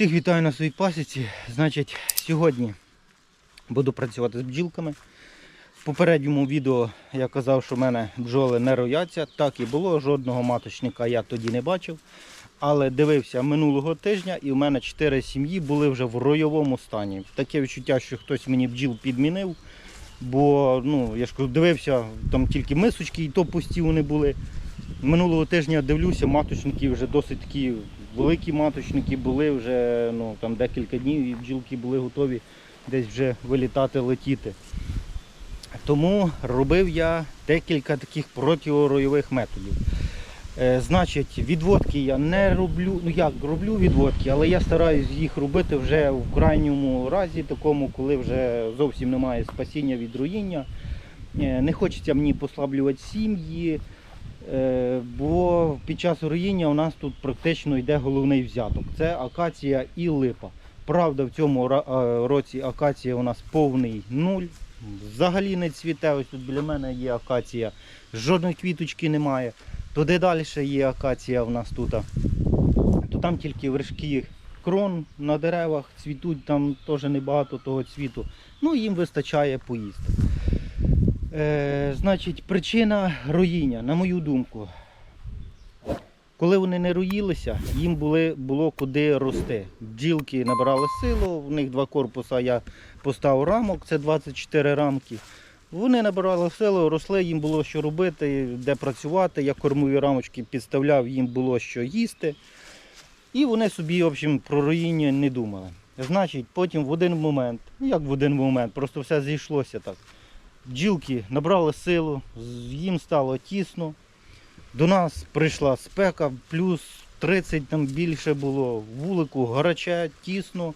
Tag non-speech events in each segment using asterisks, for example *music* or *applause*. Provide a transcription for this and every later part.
Всіх вітаю на своїй пасіці. Значить, сьогодні буду працювати з бджілками. В попередньому відео я казав, що в мене бджоли не рояться. Так і було, жодного маточника я тоді не бачив. Але дивився минулого тижня і в мене 4 сім'ї були вже в ройовому стані. Таке відчуття, що хтось мені бджіл підмінив. Бо ну, я ж дивився, там тільки мисочки, і то пусті вони були. Минулого тижня дивлюся, маточники вже досить такі великі маточники були вже ну, там декілька днів і бджілки були готові десь вже вилітати, летіти. Тому робив я декілька таких противоройових методів. Е, значить, відводки я не роблю, ну як роблю відводки, але я стараюсь їх робити вже в крайньому разі, такому, коли вже зовсім немає спасіння від руїння. Е, Не хочеться мені послаблювати сім'ї, бо під час руїння у нас тут практично йде головний взяток. Це акація і липа. Правда, в цьому е, році акація у нас повний нуль. Взагалі не цвіте. Ось тут біля мене є акація, жодної квіточки немає. Туди далі є акація в нас тут. То там тільки вершки крон на деревах цвітуть, там теж небагато того цвіту. Ну їм вистачає поїсти. Е, значить, причина роїння, на мою думку. Коли вони не роїлися, їм були, було куди рости. Бджілки набирали силу, в них два корпуса я поставив рамок, це 24 рамки. Вони набирали силу, росли, їм було що робити, де працювати. Я кормові рамочки підставляв, їм було що їсти. І вони собі, в общем, про руїння не думали. Значить, потім в один момент, ну як в один момент, просто все зійшлося так. Бджілки набрали силу, їм стало тісно. До нас прийшла спека, плюс 30 там більше було, вулику гаряче, тісно.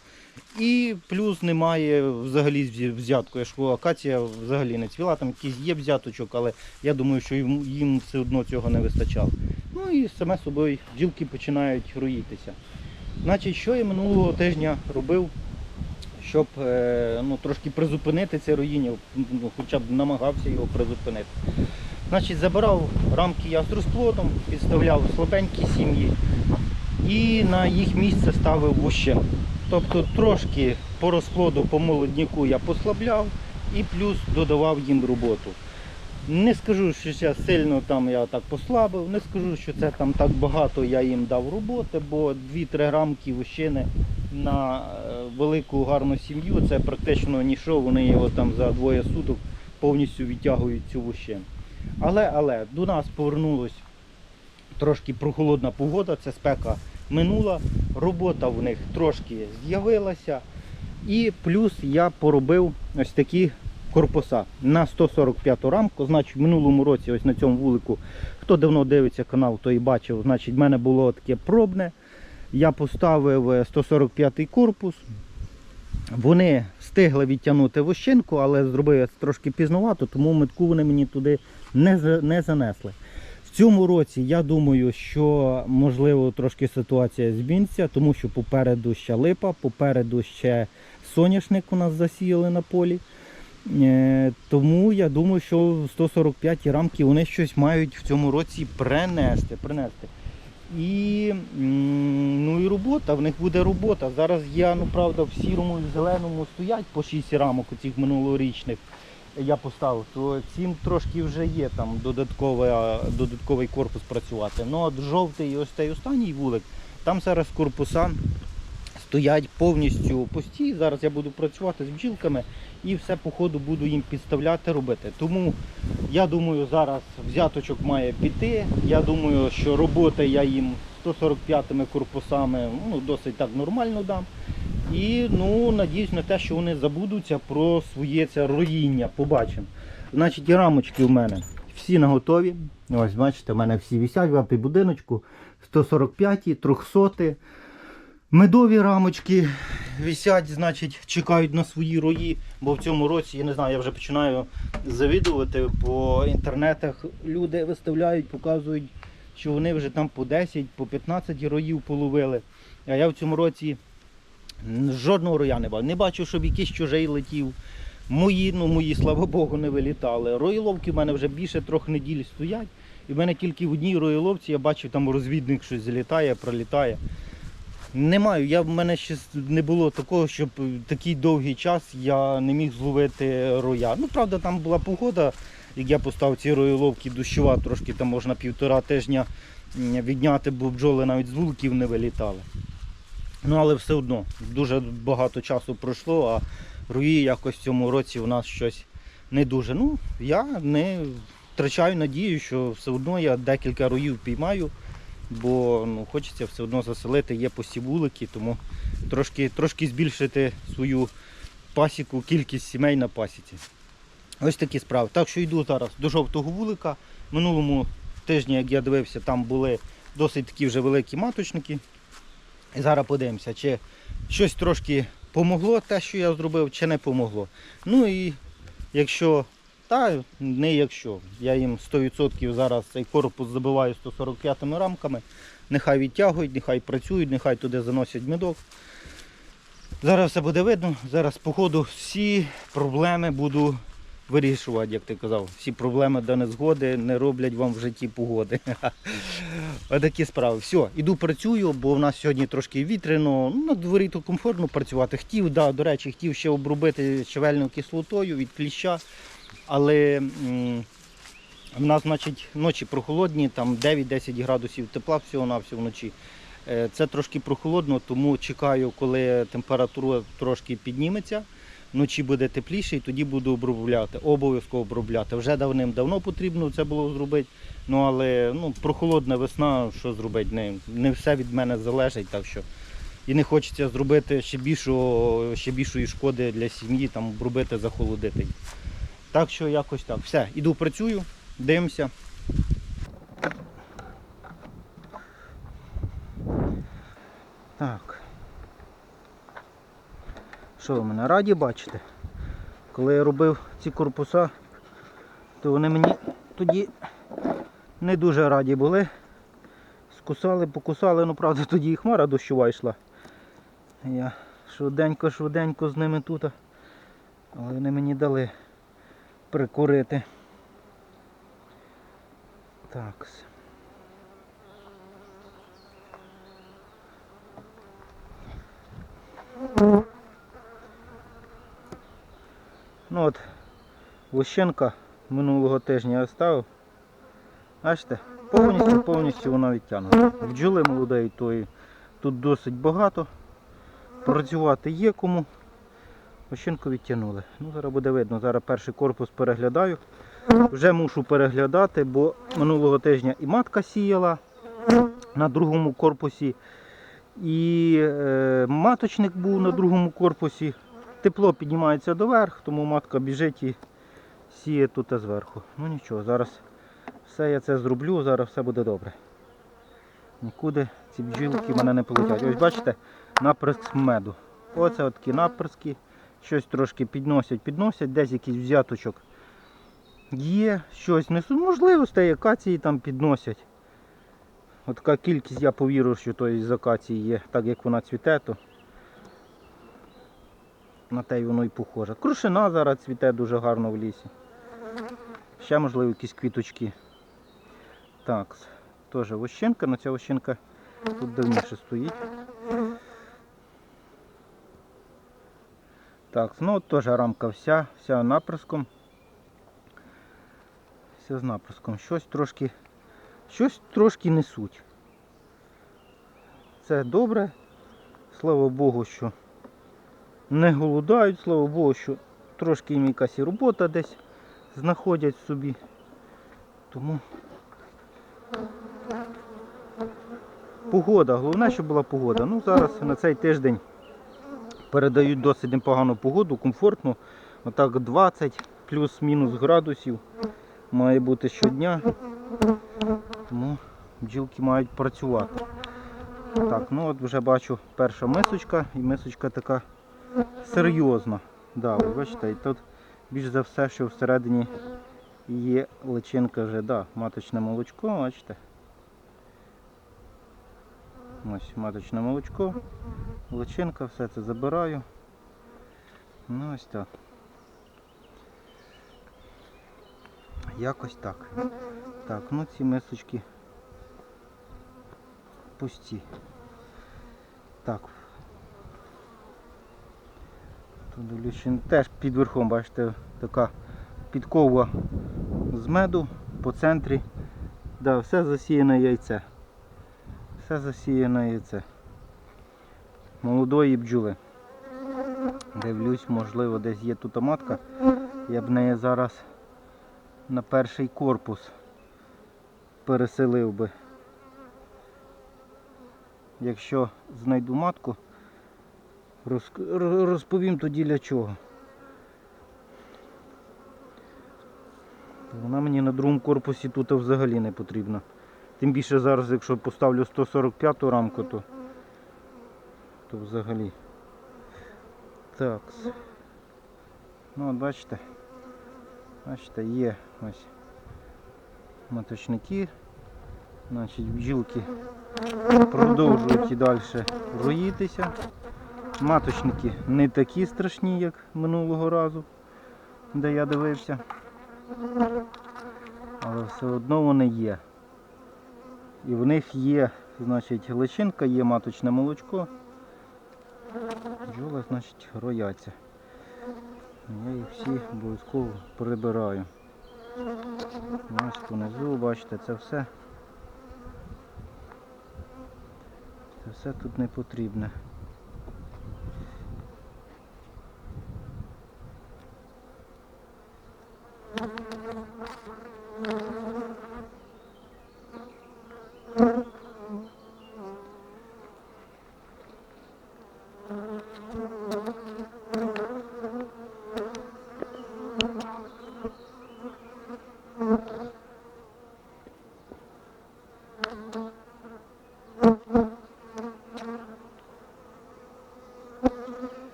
І плюс немає взагалі взятку. Я ж акація взагалі не цвіла, там якийсь є взяточок, але я думаю, що їм все одно цього не вистачало. Ну і саме собою бджілки починають роїтися. Значить, що я минулого тижня робив, щоб е, ну, трошки призупинити це роїння, ну, хоча б намагався його призупинити. Значить, забирав рамки я з розплодом, підставляв слабенькі сім'ї і на їх місце ставив вущин. Тобто трошки по розплоду, по молодняку я послабляв і плюс додавав їм роботу. Не скажу, що ще сильно там я так послабив, не скажу, що це там так багато я їм дав роботи, бо 2-3 рамки вощини на е, велику гарну сім'ю це практично нічого, вони його там за двоє суток повністю відтягують цю вощину. Але, але до нас повернулась трошки прохолодна погода, це спека минула, робота в них трошки з'явилася. І плюс я поробив ось такі корпуса на 145 рамку. Значить, в минулому році, ось на цьому вулику, хто давно дивиться канал, той бачив, значить, в мене було таке пробне. Я поставив е, 145 корпус. Вони встигли відтягнути вощинку, але зробив я трошки пізнувато, тому метку вони мені туди не, не занесли. В цьому році я думаю, що можливо трошки ситуація зміниться, тому що попереду ще липа, попереду ще соняшник у нас засіяли на полі. Е, Тому я думаю, що в 145 рамки вони щось мають в цьому році принести. принести. І, ну, і робота, в них буде робота. Зараз я, ну правда, в сірому і зеленому стоять по 6 рамок цих минулорічних я поставив, то цим трошки вже є там додатковий корпус працювати. Ну от жовтий і ось цей останній вулик, там зараз корпуса стоять повністю пусті. Зараз я буду працювати з бджілками і все по ходу буду їм підставляти, робити. Тому я думаю, зараз взяточок має піти. Я думаю, що роботи я їм 145 корпусами ну, досить так нормально дам. І ну, надіюсь на те, що вони забудуться про своє це роїння. Побачимо. Значить, і рамочки в мене всі наготові. Ось, бачите, в мене всі висять в будиночку. 145, 300. Медові рамочки висять, значить, чекають на свої рої, бо в цьому році, я не знаю, я вже починаю завідувати по інтернетах. Люди виставляють, показують, що вони вже там по 10, по 15 роїв половили. А я в цьому році жодного роя не бачив. Не бачив, щоб якийсь чужий летів. Мої, ну мої, слава Богу, не вилітали. Роїловки в мене вже більше трьох неділь стоять. І в мене тільки в одній роїловці я бачив, там розвідник щось залітає, пролітає. Не маю. Я в мене ще не було такого, щоб такий довгий час я не міг зловити роя. Ну, правда, там була погода, як я поставив ці роїловки дощова, трошки там можна півтора тижня відняти, бо бджоли навіть з вуликів не вилітали. Ну, але все одно, дуже багато часу пройшло, а рої якось в цьому році у нас щось не дуже. Ну, я не втрачаю надію, що все одно я декілька роїв піймаю бо ну, хочеться все одно заселити, є посівулики, тому трошки, трошки збільшити свою пасіку, кількість сімей на пасіці. Ось такі справи. Так що йду зараз до жовтого вулика. Минулому тижні, як я дивився, там були досить такі вже великі маточники. І зараз подивимося, чи щось трошки помогло те, що я зробив, чи не помогло. Ну і якщо та не якщо. Я їм 100% зараз цей корпус забиваю 145 рамками. Нехай відтягують, нехай працюють, нехай туди заносять медок. Зараз все буде видно. Зараз, по ходу, всі проблеми буду вирішувати, як ти казав. Всі проблеми до незгоди не роблять вам в житті погоди. *laughs* Отакі справи. Все, іду працюю, бо в нас сьогодні трошки вітряно. Ну, на дворі то комфортно працювати. Хотів, да, до речі, хотів ще обробити щавельною кислотою від кліща. Але в нас, значить, ночі прохолодні, там 9-10 градусів тепла всього-навсього вночі. Е, Це трошки прохолодно, тому чекаю, коли температура трошки підніметься. Вночі буде тепліше і тоді буду обробляти. Обов'язково обробляти. Вже давним-давно потрібно це було зробити. Ну але ну, прохолодна весна, що зробити? Не, не все від мене залежить, так що. І не хочеться зробити ще більшого, ще більшої шкоди для сім'ї, там обробити, захолодити. Так що якось так. Все, іду працюю, дивимося. Так. Що ви мене раді бачите? Коли я робив ці корпуса, то вони мені тоді не дуже раді були. Скусали, покусали, ну правда тоді і хмара дощова йшла. Я швиденько-швиденько з ними тут. Але вони мені дали прикурити. Так. Ну от, лущенка минулого тижня я ставив. Бачите, повністю повністю вона відтягнута. Бджоли молодої тої тут досить багато. Працювати є кому. Ощинку відтягнули. Ну, зараз буде видно. Зараз перший корпус переглядаю. Вже мушу переглядати, бо минулого тижня і матка сіяла на другому корпусі, і е, маточник був на другому корпусі. Тепло піднімається доверх, тому матка біжить і сіє тут зверху. Ну нічого, зараз все я це зроблю, зараз все буде добре. Нікуди ці бджілки мене не полетять. Ось бачите, наприск меду. Оце такі наприски. Щось трошки підносять, підносять, десь якийсь взяточок є, щось несуть. Можливо, з тієї акації там підносять. От така кількість, я повірю, що то із акації є, так як вона цвіте, то на те й воно і похоже. Крушина зараз цвіте дуже гарно в лісі. Ще, можливо, якісь квіточки. Так, теж вощинка, але ця вощинка тут давніше стоїть. Так, ну теж рамка вся, вся наприском. Вся з наприском. Щось трошки, щось трошки несуть. Це добре. Слава Богу, що не голодають, слава Богу, що трошки їм якась і робота десь знаходять собі. Тому погода, головне, щоб була погода. Ну зараз на цей тиждень передають досить непогану погоду, комфортну. Отак 20 плюс-мінус градусів має бути щодня. Тому бджілки мають працювати. Так, ну от вже бачу перша мисочка і мисочка така серйозна. Да, ви бачите, і тут більш за все, що всередині є личинка вже, да, маточне молочко, бачите. Ось маточне молочко, личинка, все це забираю. Ну ось так. Якось так. Так, ну ці мисочки пусті. Так. Тут дивлюсь, теж під верхом, бачите, така підкова з меду по центрі. Да, все засіяне яйце. Все засіяне яйце. Молодої бджоли. Дивлюсь, можливо, десь є тут матка. Я б неї зараз на перший корпус переселив би. Якщо знайду матку, розповім тоді для чого. Вона мені на другому корпусі тут взагалі не потрібна. Тим більше зараз, якщо поставлю 145 рамку, то, то взагалі. Так. Ну от бачите. Бачите, є ось маточники. Значить, бджілки продовжують і далі роїтися. Маточники не такі страшні, як минулого разу, де я дивився. Але все одно вони є. І в них є, значить, личинка, є маточне молочко. Бджоли, значить, рояться. Я їх всі обов'язково прибираю. Ось понизу, бачите, це все. Це все тут не потрібне.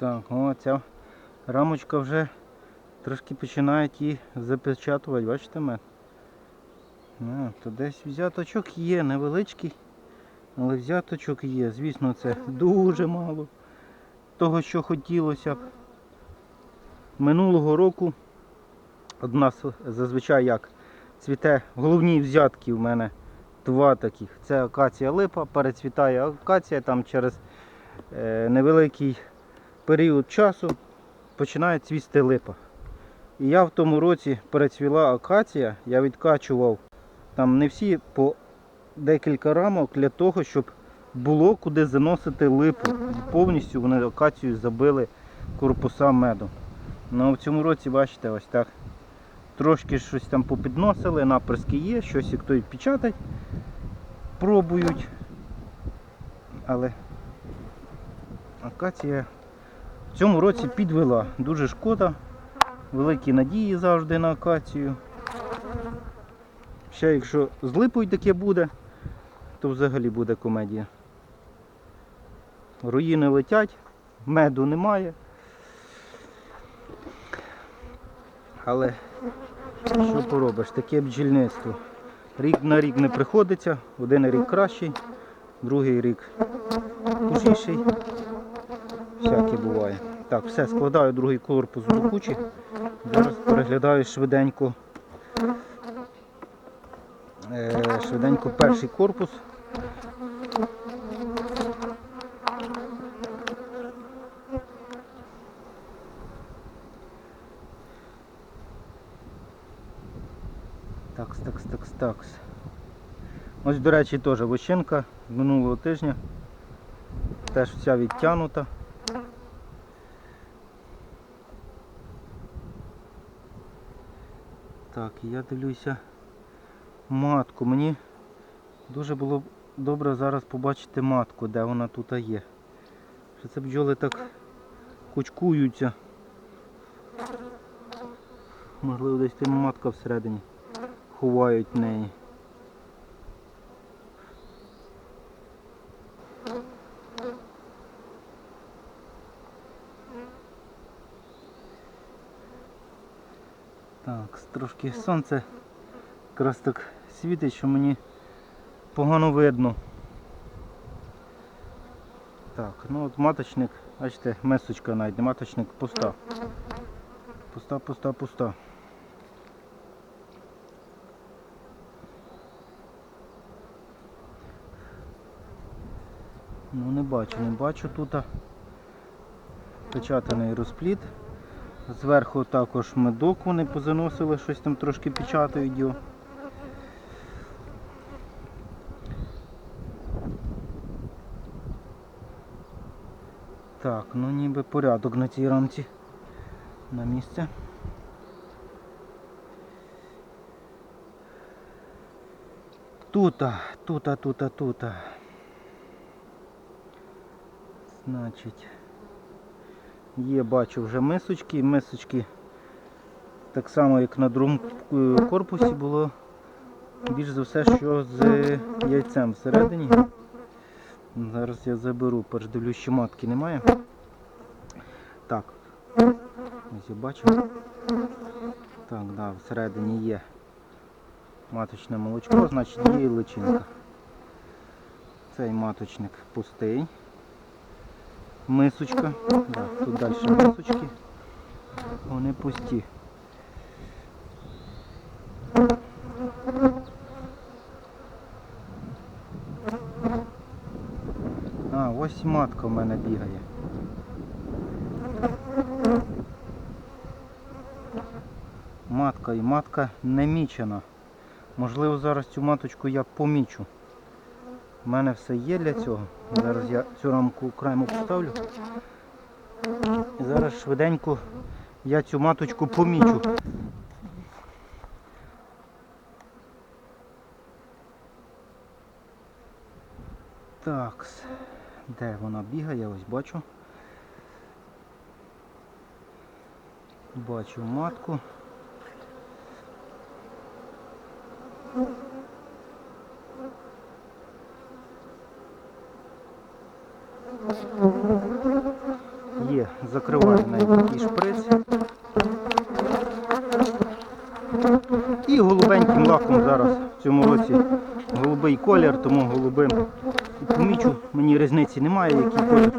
Так, о, ця рамочка вже трошки починає її запечатувати, бачите мед? А, то десь взяточок є, невеличкий, але взяточок є. Звісно, це дуже мало того, що хотілося б. Минулого року от нас зазвичай як цвіте головні взятки в мене два таких. Це акація липа, перецвітає акація там через е, невеликий період часу починає цвісти липа. І я в тому році перецвіла акація, я відкачував там не всі по декілька рамок для того, щоб було куди заносити липу. Повністю вони акацію забили корпуса меду. Ну в цьому році, бачите, ось так. Трошки щось там попідносили, наприски є, щось як той печатать, пробують. Але акація в цьому році підвела. Дуже шкода. Великі надії завжди на акацію. Ще якщо з липою таке буде, то взагалі буде комедія. Руїни летять, меду немає. Але що поробиш, таке бджільництво. Рік на рік не приходиться, один рік кращий, другий рік хужіший. Всяке буває. Так, все, складаю другий корпус до кучі. Зараз переглядаю швиденько. Е, швиденько перший корпус. Такс, такс, такс, такс. Ось, до речі, теж вощинка минулого тижня. Теж вся відтянута. Так, я дивлюся матку. Мені дуже було б добре зараз побачити матку, де вона тут є. Що це бджоли так кучкуються. Можливо, десь там матка всередині. Ховають неї. Так, трошки сонце якраз так світить, що мені погано видно. Так, ну от маточник, бачите, месочка навіть, маточник пуста. Пуста, пуста, пуста. Ну не бачу, не бачу тут печатаний розпліт. Зверху також медок вони позаносили, щось там трошки печатають його. Так, ну ніби порядок на цій рамці. На місце. Тута, тута, тута, тута. Значить, є, бачу вже мисочки. Мисочки так само, як на другому е, корпусі було більш за все, що з яйцем всередині. Зараз я заберу, перш дивлюсь, що матки немає. Так, ось я бачу. Так, да, всередині є маточне молочко, значить є і личинка. Цей маточник пустий. Мисочка. Да, тут далі мисочки. Вони пусті. А, ось матка в мене бігає. Матка і матка не мічена. Можливо, зараз цю маточку я помічу. У мене все є для цього. Зараз я цю рамку окремо поставлю. І зараз швиденько я цю маточку помічу. Так, де вона бігає, ось бачу. Бачу матку. Є, закриваю на такий шприц. І голубеньким лаком зараз в цьому році голубий колір, тому голубим і помічу. Мені різниці немає, який колір.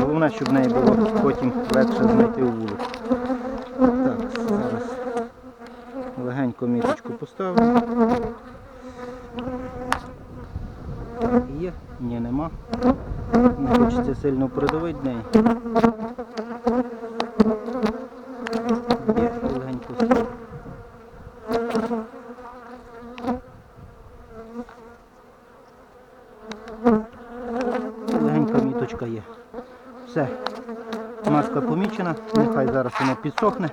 Головне, щоб в неї було потім легше знайти у вулиці. Так, зараз легенько міточку поставлю. Є? Ні, нема. Не хочеться сильно придавити неї. Є легенько ставлю. Легенька міточка є. Все. Маска помічена, нехай зараз вона підсохне.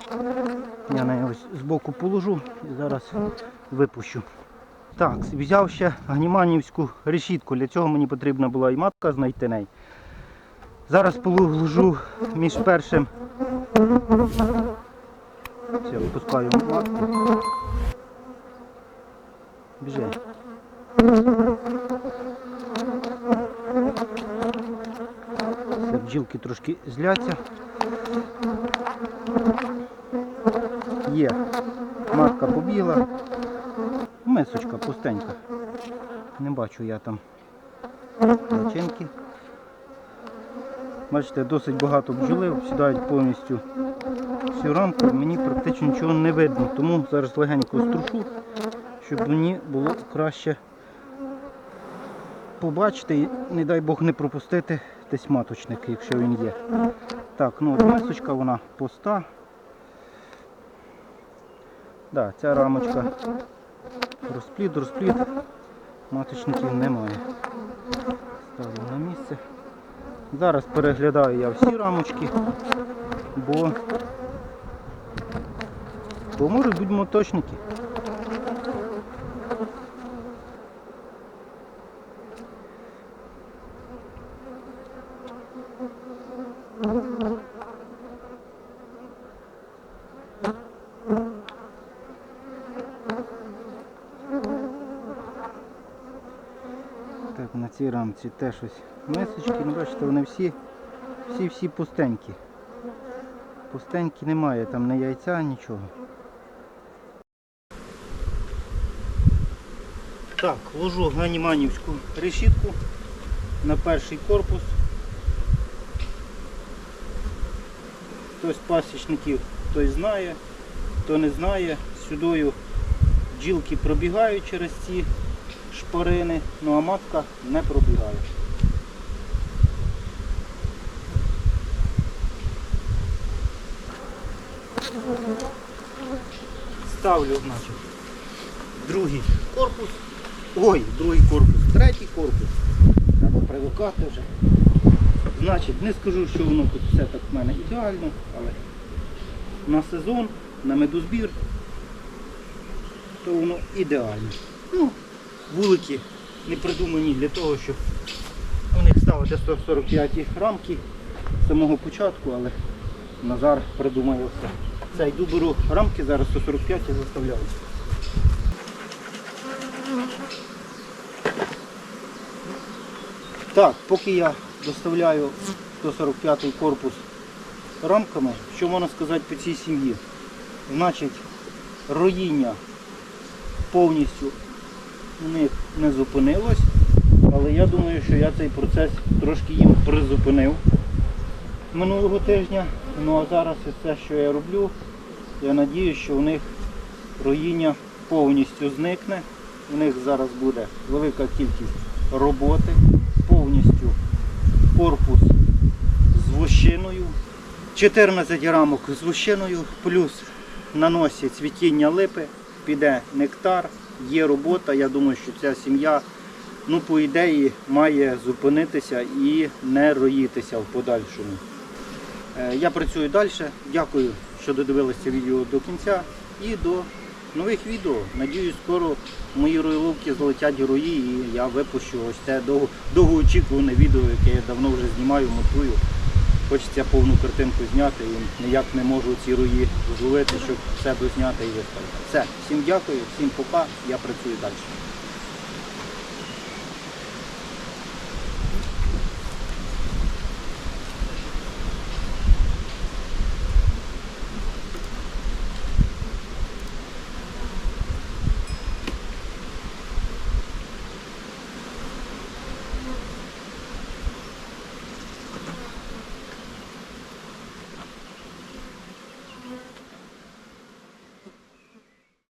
Я неї ось збоку положу і випущу. Так, взяв ще гніманівську решітку. Для цього мені потрібна була і матка знайти неї. Зараз положу між першим. Все, випускаю матку. Біжи. Все, бджілки трошки зляться. Є. Матка побігла. Мисочка пустенька. Не бачу я там начинки. Бачите, досить багато бджоли, сідають повністю всю рамку, мені практично нічого не видно, тому зараз легенько струшу, щоб мені було краще побачити і, не дай Бог, не пропустити десь маточник, якщо він є. Так, ну от мисочка вона пуста. Да, ця рамочка розплід, розплід, маточників немає. Ставлю на місце. Зараз переглядаю я всі рамочки, бо, бо можуть бути моточники. Так, на цій рамці теж ось мисочки, ну бачите, вони всі, всі, всі пустенькі. Пустенькі немає, там ні яйця, нічого. Так, ложу ганіманівську решітку на перший корпус. Хтось пасічників той знає, хто не знає, сюдою бджілки пробігають через ці шпарини, ну а матка не пробігає. Ставлю, значить, другий корпус. Ой, другий корпус, третій корпус. Треба привикати вже. Значить, не скажу, що воно тут все так в мене ідеально, але на сезон, на медозбір, то воно ідеально. Ну, вулики не придумані для того, щоб у них ставити 145 рамки з самого початку, але Назар придумає все. Це йду беру рамки, зараз 145 і заставляю. Так, поки я доставляю 145 корпус рамками, що можна сказати по цій сім'ї? Значить, роїння повністю у них не зупинилось, але я думаю, що я цей процес трошки їм призупинив минулого тижня. Ну а зараз все, що я роблю, я надію, що у них роїння повністю зникне. У них зараз буде велика кількість роботи, повністю корпус з вощиною, 14 рамок з вощиною, плюс на носі цвітіння липи, піде нектар, є робота. Я думаю, що ця сім'я, ну, по ідеї, має зупинитися і не роїтися в подальшому. Е, Я працюю далі. Дякую, що додивилися відео до кінця. І до нових відео. Надіюсь, скоро мої роїловки злетять рої і я випущу ось це довгоочікуване відео, яке я давно вже знімаю, монтую. Хочеться повну картинку зняти і ніяк не можу ці рої зловити, щоб все дозняти і виставити. Все, всім дякую, всім пока, я працюю далі.